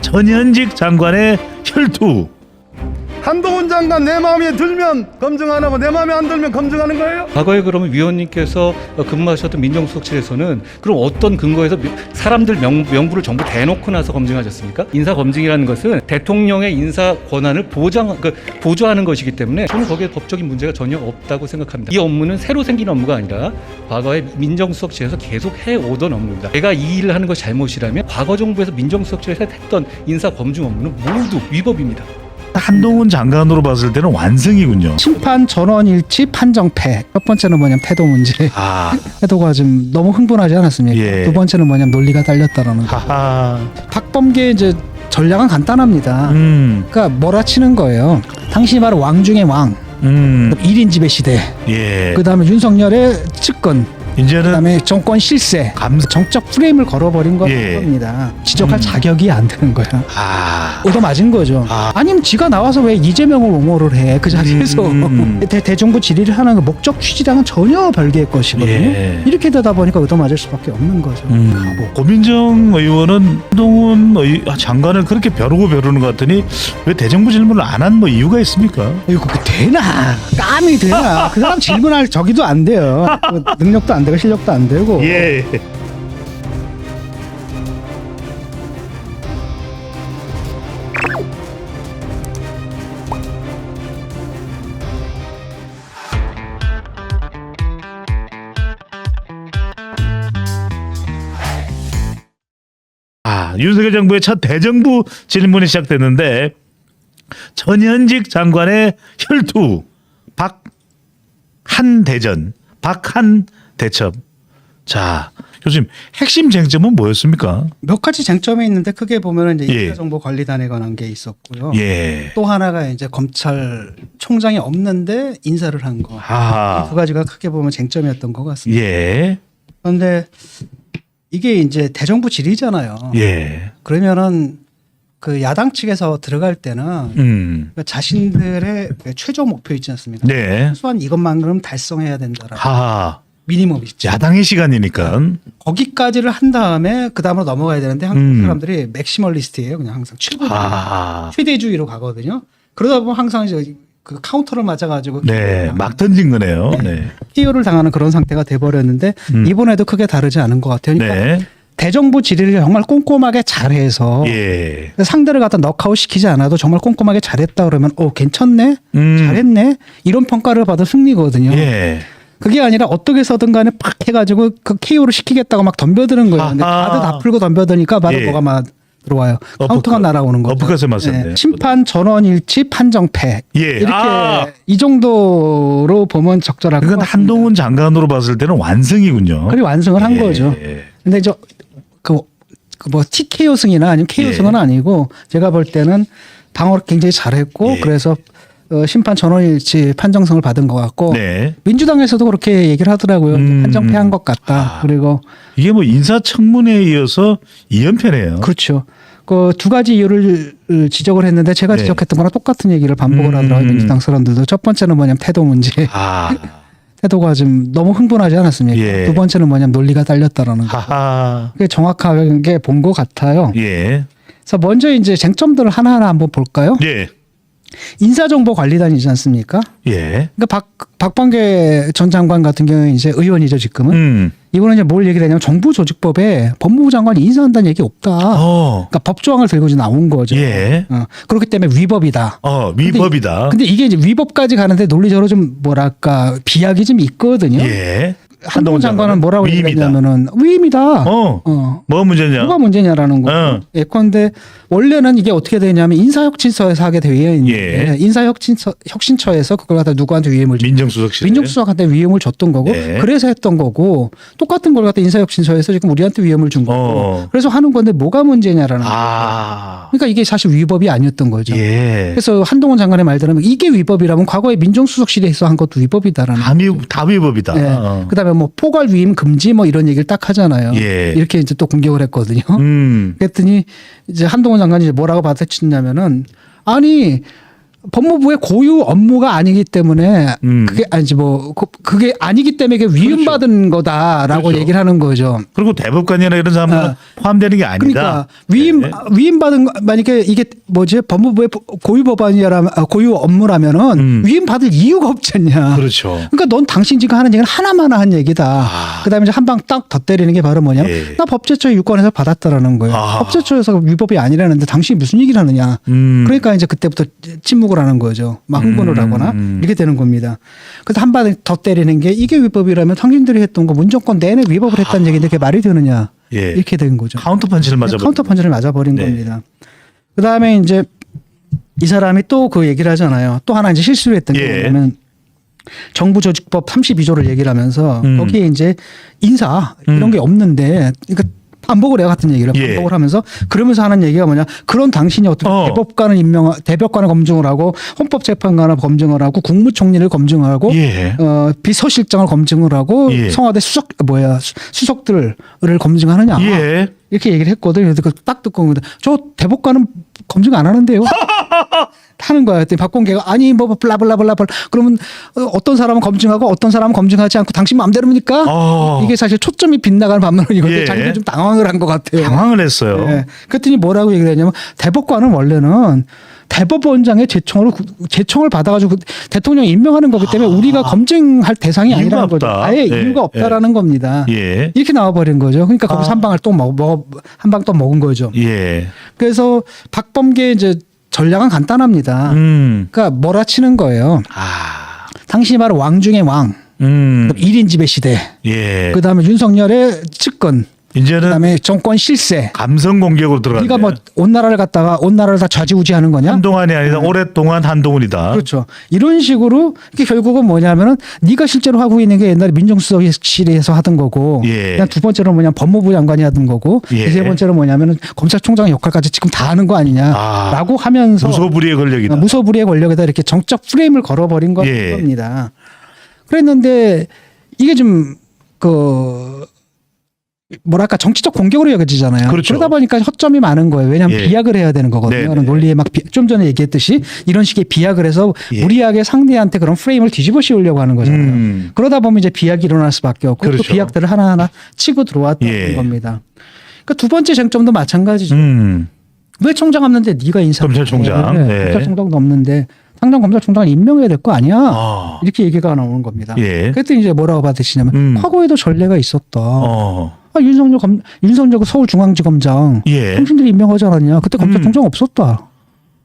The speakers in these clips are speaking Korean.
전현직 장관의 혈투. 한동훈 장관 내 마음에 들면 검증 안 하고 내 마음에 안 들면 검증하는 거예요? 과거에 그러면 위원님께서 근무하셨던 민정수석실에서는 그럼 어떤 근거에서 미- 사람들 명, 명부를 전부 대놓고 나서 검증하셨습니까? 인사 검증이라는 것은 대통령의 인사 권한을 보장 그 보조하는 것이기 때문에 저는 거기에 법적인 문제가 전혀 없다고 생각합니다. 이 업무는 새로 생긴 업무가 아니라 과거에 민정수석실에서 계속 해 오던 업무입니다. 제가 이 일을 하는 것이 잘못이라면 과거 정부에서 민정수석실에서 했던 인사 검증 업무는 모두 위법입니다. 한동훈 장관으로 봤을 때는 완승이군요. 심판 전원 일치 판정패. 첫 번째는 뭐냐면 태도 문제. 아, 태도가 좀 너무 흥분하지 않았습니까? 예. 두 번째는 뭐냐면 논리가 딸렸다라는 거. 하하. 박범계 이제 전략은 간단합니다. 음, 그러니까 몰아치는 거예요. 당신이 바로 왕 중의 왕. 음, 1인 지배 시대. 예. 그 다음에 윤석열의 측근. 이제는 그다음에 정권 실세. 감, 정적 프레임을 걸어버린 예. 겁니다. 지적할 음. 자격이 안 되는 거야. 아, 얻어 맞은 거죠. 아. 아 니면 지가 나와서 왜 이재명을 옹호를 해? 그 자리에서 음. 대, 대정부 질의를 하는 그 목적 취지랑은 전혀 별개의 것이거든요. 예. 이렇게 되다 보니까 얻어 맞을 수밖에 없는 거죠. 음, 바보. 고민정 의원은 한동훈 의, 아, 장관을 그렇게 벼르고 벼르는 것 같더니 왜 대정부 질문을 안 한 뭐 이유가 있습니까? 이거 그 되나? 감이 되나? 그 사람 질문할 저기도 안 돼요. 그 능력도 안 되고 실력도 안 되고. 예. 아, 윤석열 정부의 첫 대정부 질문이 시작됐는데 전현직 장관의 혈투 박한 대전 박한 대첩 자 교수님 핵심 쟁점은 뭐였습니까? 몇 가지 쟁점이 있는데 크게 보면은 이제 예. 인사정보 관리단에 관한 게 있었고요. 예. 또 하나가 이제 검찰총장이 없는데 인사를 한 거. 아. 두 가지가 크게 보면 쟁점이었던 것 같습니다. 예. 그런데 이게 이제 대정부 질의잖아요. 예. 그러면은 그 야당 측에서 들어갈 때는 음. 그 자신들의 그 최종 목표 있지 않습니까? 네. 최소한 이것만큼 달성해야 된다라. 하하. 미니멈 있죠. 야당의 시간이니까. 거기까지를 한 다음에 그 다음으로 넘어가야 되는데 한국 음. 사람들이 맥시멀리스트예요. 그냥 항상 최고 아. 최대주의로 가거든요. 그러다 보면 항상 이제 그 카운터를 맞아가지고 네. 막 던진 거네요. 네. 피해를 당하는 그런 상태가 돼버렸는데 음. 이번에도 크게 다르지 않은 것 같아요. 그러니까 네. 대정부 질의를 정말 꼼꼼하게 잘해서 예. 상대를 갖다 넉아웃 시키지 않아도 정말 꼼꼼하게 잘했다 그러면 어 괜찮네 음. 잘했네 이런 평가를 받은 승리거든요. 예. 그게 아니라 어떻게 해서든 간에 팍 해가지고 그 KO를 시키겠다고 막 덤벼드는 거예요. 근데 아하. 다 풀고 덤벼드니까 바로 예. 뭐가 막 들어와요. 카운터가 날아오는 거죠. 어퍼컷에 맞섰네요. 심판 전원 일치 판정패. 예. 이렇게 아. 이 정도로 보면 적절할 것 그건 같습니다. 한동훈 장관으로 봤을 때는 완승이군요. 그리고 완성을 한 예. 거죠. 근데 저그뭐 TKO 승이나 아니면 KO 예. 승은 아니고 제가 볼 때는 방어를 굉장히 잘했고 예. 그래서 어, 심판 전원일치 판정승을 받은 것 같고 네. 민주당에서도 그렇게 얘기를 하더라고요. 음. 판정패한 것 같다. 아. 그리고 이게 뭐 인사청문회에 이어서 2연패네요. 그렇죠. 그 두 가지 이유를 지적을 했는데 제가 네. 지적했던 거랑 똑같은 얘기를 반복을 음. 하더라고요. 민주당 사람들도 첫 번째는 뭐냐면 태도 문제. 아. 태도가 좀 너무 흥분하지 않았습니까? 예. 두 번째는 뭐냐면 논리가 딸렸다라는 거. 그게 정확하게 본 것 같아요. 예. 그래서 먼저 이제 쟁점들을 하나하나 한번 볼까요? 예. 인사정보관리단이지 않습니까? 예. 그러니까 박 박범계 전 장관 같은 경우에 이제 의원이죠 지금은. 음. 이번에 이제 뭘 얘기를 했냐면 정부 조직법에 법무부 장관이 인사한다는 얘기 없다. 어. 그러니까 법조항을 들고 이제 나온 거죠. 예. 어, 그렇기 때문에 위법이다. 어, 위법이다. 근데 이게 이제 위법까지 가는데 논리적으로 좀 뭐랄까 비약이 좀 있거든요. 예. 한동훈 장관은 뭐라고 위임이다. 얘기했냐면은 위임이다. 어. 어. 뭐가 문제냐? 뭐가 문제냐라는 거죠. 어. 예컨대 원래는 이게 어떻게 되냐면 인사혁신처에서 하게 되어 있는데 예. 인사혁신처 혁신처에서 그걸 갖다 누구한테 위임을 줬 민정수석실. 민정수석한테 위임을 줬던 거고 네. 그래서 했던 거고 똑같은 걸 갖다 인사혁신처에서 지금 우리한테 위임을 준 거고 어. 그래서 하는 건데 뭐가 문제냐라는. 아. 그러니까 이게 사실 위법이 아니었던 거죠. 예. 그래서 한동훈 장관의 말대로 이게 위법이라면 과거에 민정수석실에서 한 것도 위법이다라는 다, 위, 다 위법이다. 네. 어. 그다음 에 뭐 포괄 위임 금지 뭐 이런 얘기를 딱 하잖아요. 예. 이렇게 이제 또 공격을 했거든요. 음. 그랬더니 이제 한동훈 장관이 이제 뭐라고 받아쳤냐면은 아니 법무부의 고유 업무가 아니기 때문에 음. 그게 아니지 뭐 그- 그게 아니기 때문에 그게 위임받은 거다라고 그렇죠. 얘기를 하는 거죠. 그리고 대법관이나 이런 사람은 아. 포함되는 게 아니다. 그러니까 위임 네. 위임 받은 거- 만약에 이게 뭐지 법무부의 고유 법안이라면 아, 고유 업무라면은 음. 위임 받을 이유가 없잖냐. 그렇죠. 그러니까 넌 당신 지금 하는 얘기는 하나만 한 얘기다. 아. 그다음에 이제 한 방 딱 더 때리는 게 바로 뭐냐면 예. 나 법제처 유권에서 받았다라는 거예요. 아. 법제처에서 위법이 아니라는데 당신이 무슨 얘기를 하느냐. 음. 그러니까 이제 그때부터 침묵을 하는 거죠. 막 흥분을 음. 하거나 이렇게 되는 겁니다. 그래서 한방더 때리는 게 이게 위법이라면 당신들이 했던 거 문정권 내내 위법을 했다는 얘기인데 그게 말이 되느냐. 예. 이렇게 된 거죠. 카운터 펀치를 맞아. 카운터 펀치를 맞아버린 네. 겁니다. 그 다음에 이제 이 사람이 또 그 얘기를 하잖아요. 또 하나 이제 실수를 했던 예. 게 뭐냐면 정부조직법 32조를 얘기를 하면서 음. 거기에 이제 인사 이런 음. 게 없는데 그러니까 반복을 해요 같은 얘기를 예. 반복을 하면서 그러면서 하는 얘기가 뭐냐 그런 당신이 어떻게 어. 대법관을 임명 대법관을 검증을 하고 헌법재판관을 검증을 하고 국무총리를 검증을 하고 예. 어, 비서실장을 검증을 하고 예. 청와대 수석 뭐야 수- 수석들을 검증하느냐 예. 이렇게 얘기를 했거든요. 그래서 그딱 듣고 근데 저 대법관은 검증 안 하는데요. 하는 거야. 그랬더니 박범계가 아니 뭐 블라블라블라블 그러면 어, 어떤 사람은 검증하고 어떤 사람은 검증하지 않고 당신 마음대로입니까? 어. 이게 사실 초점이 빗나가는 반면이건데 예. 자기가 좀 당황을 한 것 같아요. 당황을 했어요. 예. 그랬더니 뭐라고 얘기를 했냐면 대법관은 원래는 대법원장의 제청으로 구- 제청을 받아가지고 그 대통령 임명하는 거기 때문에 우리가 검증할 대상이 아. 아니라는 거죠. 아예 예. 이유가 없다라는 겁니다. 예. 이렇게 나와버린 거죠. 그러니까 거기서 아. 한 방을 또 먹, 먹, 한방 또 먹은 거죠. 예. 그래서 박범계 이제 전략은 간단합니다. 음. 그러니까 몰아치는 거예요. 아. 당신이 바로 왕 중의 왕. 음. 그다음에 1인 지배 시대. 예. 그 다음에 윤석열의 측근. 그 이제는 다음에 정권 실세. 감성 공격으로 들어갔네. 네가 뭐 온 나라를 갖다가 온 나라를 다 좌지우지하는 거냐? 한동안이 아니라 오랫동안 한동훈이다. 그렇죠. 이런 식으로 이게 결국은 뭐냐면은 네가 실제로 하고 있는 게 옛날에 민정수석실에서 하던 거고, 예. 그냥 두 번째로 뭐냐 면 법무부 장관이 하던 거고, 예. 세 번째로 뭐냐면은 검찰총장 역할까지 지금 다 하는 거 아. 아니냐라고 하면서 무소불위의 권력이다. 어, 무소불위의 권력에다 이렇게 정적 프레임을 걸어버린 건 예. 겁니다. 그랬는데 이게 좀그 뭐랄까 정치적 공격으로 여겨지잖아요. 그렇죠. 러다 보니까 허점이 많은 거예요. 왜냐하면 예. 비약을 해야 되는 거거든요. 네, 그런 네. 논리에 막 좀 전에 얘기했듯이 이런 식의 비약을 해서 예. 무리하게 상대한테 그런 프레임을 뒤집어 씌우려고 하는 거잖아요. 음. 그러다 보면 이제 비약이 일어날 수밖에 없고 그렇죠. 또 비약들을 하나하나 치고 들어왔던 예. 겁니다. 그러니까 두 번째 쟁점도 마찬가지죠. 음. 왜 총장 없는데 네가 인사 검찰총장. 네. 검찰총장도 없는데 당장 검찰총장을 임명해야 될 거 아니야 아. 이렇게 얘기가 나오는 겁니다. 예. 그랬더니 이제 뭐라고 받으시냐면 음. 과거에도 전례가 있었다. 어. 아, 윤석열 검 윤석열 서울중앙지검장 예. 당신들이 임명하지 않았냐? 그때 검찰총장 없었다.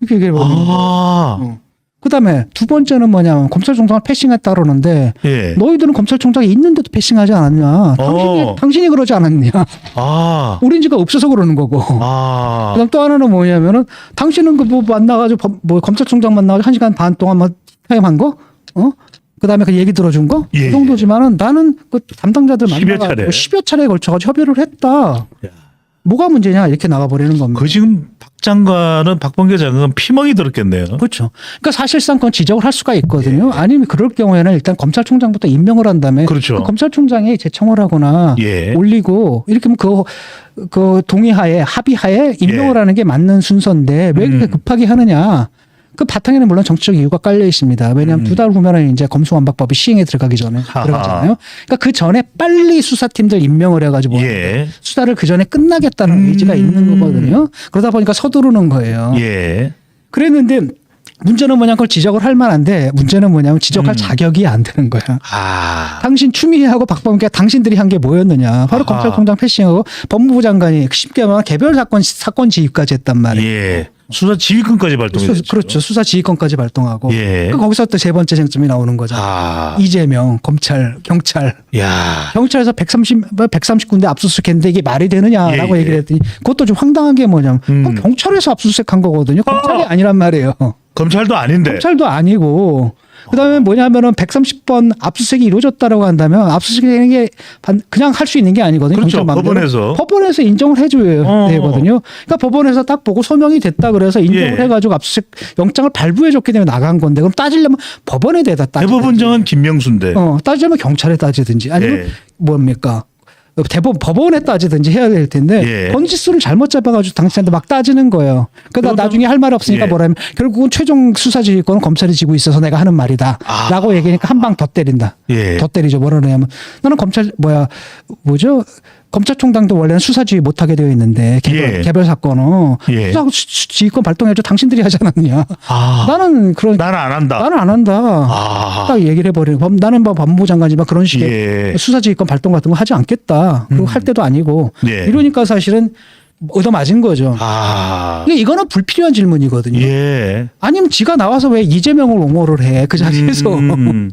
이렇게 얘기를 해버리는 거예요. 아. 어. 그다음에 두 번째는 뭐냐면 검찰총장을 패싱했다 그러는데 예. 너희들은 검찰총장이 있는데도 패싱하지 않았냐? 당신이 어. 당신이 그러지 않았냐? 아. 우린 지가 없어서 그러는 거고. 아. 그다음 또 하나는 뭐냐면은 당신은 그 뭐 만나가지고 법- 뭐 검찰총장 만나가지고 한 시간 반 동안 뭐 타임한 거, 어? 그다음에 그 얘기 들어준 거, 예. 그 정도지만은 나는 그 담당자들 십여 차례. 만나가지고 십여 차례에 걸쳐가지고 협의를 했다. 야. 뭐가 문제냐 이렇게 나가버리는 겁니다. 그 지금 박 장관은 박범계 장관은 피멍이 들었겠네요. 그렇죠. 그러니까 사실상 그건 지적을 할 수가 있거든요. 아니면 그럴 경우에는 일단 검찰총장부터 임명을 한 다음에 예. 그렇죠. 그 검찰총장이 제청을 하거나 예. 올리고 이렇게 하면 그, 그 동의하에 합의하에 임명을 예. 하는 게 맞는 순서인데 왜 그렇게 음. 급하게 하느냐. 그 바탕에는 물론 정치적 이유가 깔려 있습니다. 왜냐하면 두 달 후면은 이제 검수완박법이 시행에 들어가기 전에 음. 하하. 들어가잖아요. 그러니까 그 전에 빨리 수사팀들 임명을 해가지고 예. 수사를 그 전에 끝나겠다는 음. 의지가 있는 거거든요. 그러다 보니까 서두르는 거예요. 예. 그랬는데 문제는 뭐냐 그걸 지적을 할 만한데 문제는 뭐냐면 지적할 음. 자격이 안 되는 거야. 아. 당신 추미애하고 박범계가 당신들이 한 게 뭐였느냐. 바로 아하. 검찰총장 패싱하고 법무부 장관이 쉽게 말하면 개별 사건 사건 지휘까지 했단 말이에요. 예. 수사 지휘권까지 발동했죠. 수, 그렇죠. 수사 지휘권까지 발동하고. 예. 그 거기서 또 세 번째 쟁점이 나오는 거죠. 아. 이재명 검찰 경찰 야. 경찰에서 130 130군데 압수수색했는데 이게 말이 되느냐라고 예, 예. 얘기를 했더니 그것도 좀 황당한 게 뭐냐면 음. 그건 경찰에서 압수수색한 거거든요. 검찰이 아니란 말이에요. 검찰도 아닌데. 검찰도 아니고 그다음에 뭐냐면은 130번 압수수색이 이루어졌다라고 한다면 압수수색이 게 반- 그냥 할 수 있는 게 아니거든요. 그렇죠. 법원에서. 법원에서 인정을 해줘야 어. 되거든요. 그러니까 법원에서 딱 보고 소명이 됐다 그래서 인정을 예. 해가지고 압수수색 영장을 발부해줬기 때문에 나간 건데 그럼 따지려면 법원에 대다 따지. 대법원장은 김명수인데. 어 따지려면 경찰에 따지든지 아니면 예. 뭡니까 대법 법원에 따지든지 해야 될 텐데 예. 번지수를 잘못 잡아가지고 당신한테 막 따지는 거예요. 그러다 나중에 할 말 없으니까 예. 뭐라면 결국은 최종 수사 지휘권은 검찰이 지고 있어서 내가 하는 말이다라고 얘기하니까 한 방 더 때린다. 아. 예. 더 때리죠. 뭐라 그러냐면 나는 검찰 뭐야 뭐죠? 검찰총장도 원래는 수사지휘 못하게 되어 있는데 개별, 예. 개별 사건은 예. 수사 지휘권 발동해줘 당신들이 하지 않았냐? 아, 나는 그런 나는 안 한다. 나는 안 한다. 아. 딱 얘기를 해버리는. 법- 나는 뭐 법무부 장관이지만 그런 식의 예. 수사지휘권 발동 같은 거 하지 않겠다. 그리고 할 때도 아니고. 예. 이러니까 사실은 얻어맞은 거죠. 아, 근데 이거는 불필요한 질문이거든요. 예. 아니면 지가 나와서 왜 이재명을 옹호를 해? 그 자리에서. 음,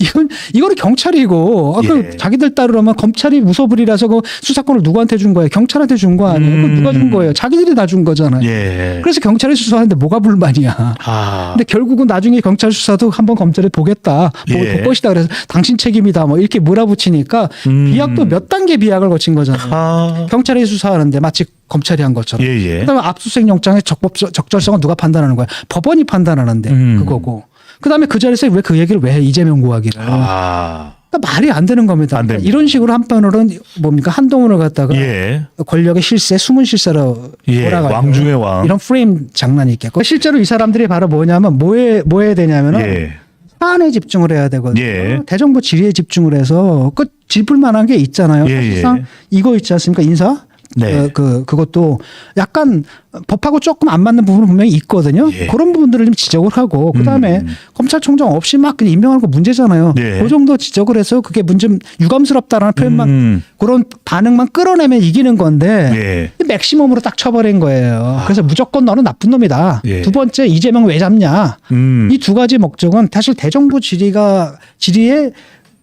이건 이거는 경찰이고 아, 그 예. 자기들 따르면 검찰이 무소불위라서 그 수사권을 누구한테 준 거예요? 경찰한테 준 거 아니에요? 그건 누가 준 거예요? 자기들이 다 준 거잖아요. 예. 그래서 경찰이 수사하는데 뭐가 불만이야? 아, 근데 결국은 나중에 경찰 수사도 한번 검찰에 보겠다. 뭐 예. 볼 것이다. 그래서 당신 책임이다. 뭐 이렇게 몰아붙이니까 음. 비약도 몇 단계 비약을 거친 거잖아요. 아, 경찰이 수사하는데 마치 검찰이 한 것처럼. 예, 예. 그다음에 압수수색 영장의 적법 적절성은 누가 판단하는 거야? 법원이 판단하는데 음. 그거고. 그다음에 그 자리에서 왜 그 얘기를 왜 해? 이재명 고하기를. 아, 그러니까 말이 안 되는 겁니다. 안 됩니다. 이런 식으로 한편으로는 뭡니까 한동훈을 갖다가 예. 권력의 실세, 숨은 실세로 예, 몰아가지고 왕 중의 왕. 이런 프레임 장난이 있겠고 실제로 이 사람들이 바로 뭐냐면 뭐에 뭐 해야 되냐면은 예. 사안에 집중을 해야 되거든요. 예. 대정부 질의에 집중을 해서 그 짚을 만한 게 있잖아요. 예, 예. 사실상 이거 있지 않습니까? 인사? 네. 어, 그 그것도 약간 법하고 조금 안 맞는 부분은 분명히 있거든요. 예. 그런 부분들을 좀 지적을 하고 그다음에 음. 검찰총장 없이 막 그냥 임명하는 거 문제잖아요. 네. 그 정도 지적을 해서 그게 문제 유감스럽다라는 표현만 음. 그런 반응만 끌어내면 이기는 건데 예. 맥시멈으로 딱 쳐버린 거예요. 그래서 무조건 너는 나쁜 놈이다. 예. 두 번째 이재명 왜 잡냐? 음. 이두 가지 목적은 사실 대정부 질의가 질의에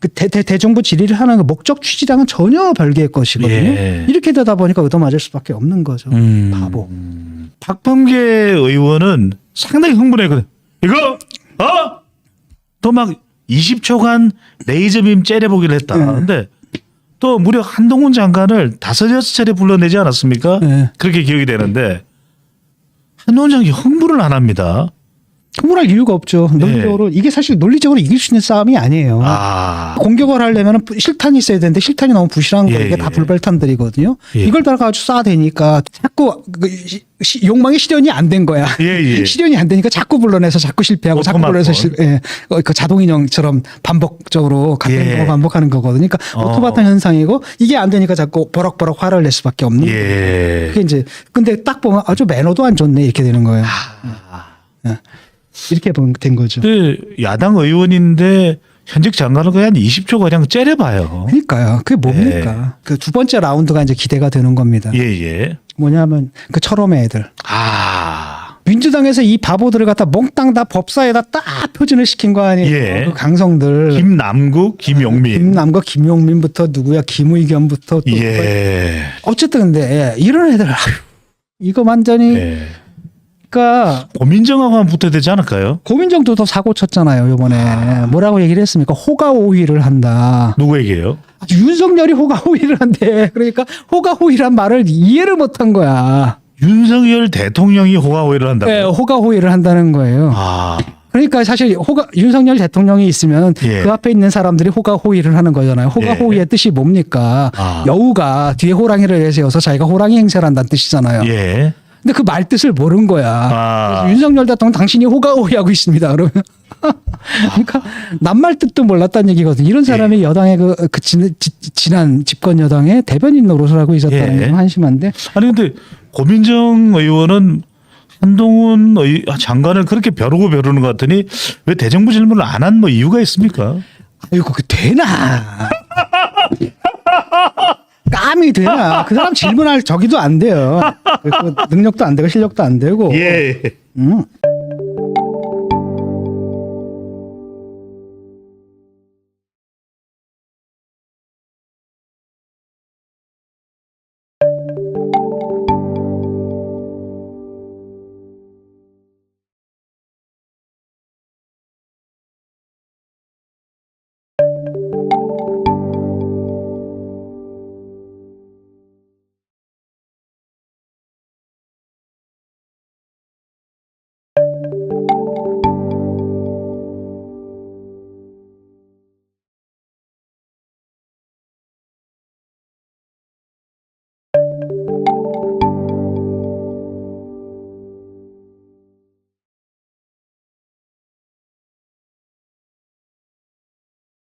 그 대, 대, 대 정부 질의를 하는 그 목적 취지랑은 전혀 별개의 것이거든요. 예. 이렇게 되다 보니까 얻어맞을 수밖에 없는 거죠. 음. 바보. 박범계 의원은 상당히 흥분했거든. 이거 어? 또 막 20초간 레이저빔 째려보기를 했다. 네. 근데 또 무려 한동훈 장관을 다섯 여섯 차례 불러내지 않았습니까? 네. 그렇게 기억이 되는데 한동훈 장관이 흥분을 안 합니다. 흥분할 이유가 없죠. 논리적으로 이게 사실 논리적으로 이길 수 있는 싸움이 아니에요. 네. 아, 공격을 하려면 실탄이 있어야 되는데 실탄이 너무 부실한 거 예, 이게 다 예. 불발탄들이거든요. 예. 이걸 다가 아주 쏴대니까 자꾸 그 시- 시- 욕망의 실현이 안 된 거야. 예, 예. 실현이 안 되니까 자꾸 불러내서 자꾸 실패하고 자꾸. 불러내서 실, 예. 어, 그 자동 인형처럼 반복적으로 같은 예. 걸 반복하는 거거든요. 그러니까 어. 오토바탄 현상이고 이게 안 되니까 자꾸 버럭버럭 화를 낼 수밖에 없는. 거예요. 예. 그게 이제 근데 딱 보면 아주 매너도 안 좋네 이렇게 되는 거예요. 예. 이렇게 된 거죠. 근데 야당 의원인데 현직 장관을 거의 한 20초 가량 째려봐요. 그러니까요. 그게 뭡니까? 그 두 번째 라운드가 이제 기대가 되는 겁니다. 예, 예. 뭐냐면 그 철험의 애들. 아, 민주당에서 이 바보들을 갖다 몽땅 다 법사에다 딱 표준을 시킨 거 아니에요. 예. 그 강성들. 김남국, 김용민. 김남과 김용민부터 누구야 김의겸부터 또 예. 어쨌든 근데 예, 이런 애들 아휴, 이거 완전히 예. 그러니까 고민정하고만 붙어야 되지 않을까요? 고민정도 더 사고 쳤잖아요 이번에 뭐라고 얘기를 했습니까 호가호위를 한다 누구에게요? 윤석열이 호가호위를 한대 그러니까 호가호위란 말을 이해를 못한 거야 윤석열 대통령이 호가호위를 한다고. 예, 호가호위를 한다는 거예요 아, 그러니까 사실 호가 윤석열 대통령이 있으면 예. 그 앞에 있는 사람들이 호가호위를 하는 거잖아요. 호가호위의 뜻이 뭡니까? 아. 여우가 뒤에 호랑이를 내세워서 자기가 호랑이 행세를 한다는 뜻이잖아요. 예. 근데 그 말 뜻을 모른 거야. 아. 윤석열 대통령 당신이 호가호위하고 있습니다. 그러면 그러니까 낱말 뜻도 몰랐다는 얘기거든. 이런 예. 사람이 여당의 그, 그 지, 지, 지 난 집권 여당의 대변인 노릇을 하고 있었다는 예. 게좀 한심한데 아니 근데 고민정 의원은 한동훈 의, 아, 장관을 그렇게 벼르고 벼르는 것 같더니 왜 대정부 질문을 안 한 뭐 이유가 있습니까? 아이고 그 되나? 감이 되나? 그 사람 질문할 저기도 안 돼요. 그 능력도 안 되고 실력도 안 되고. 예. 음.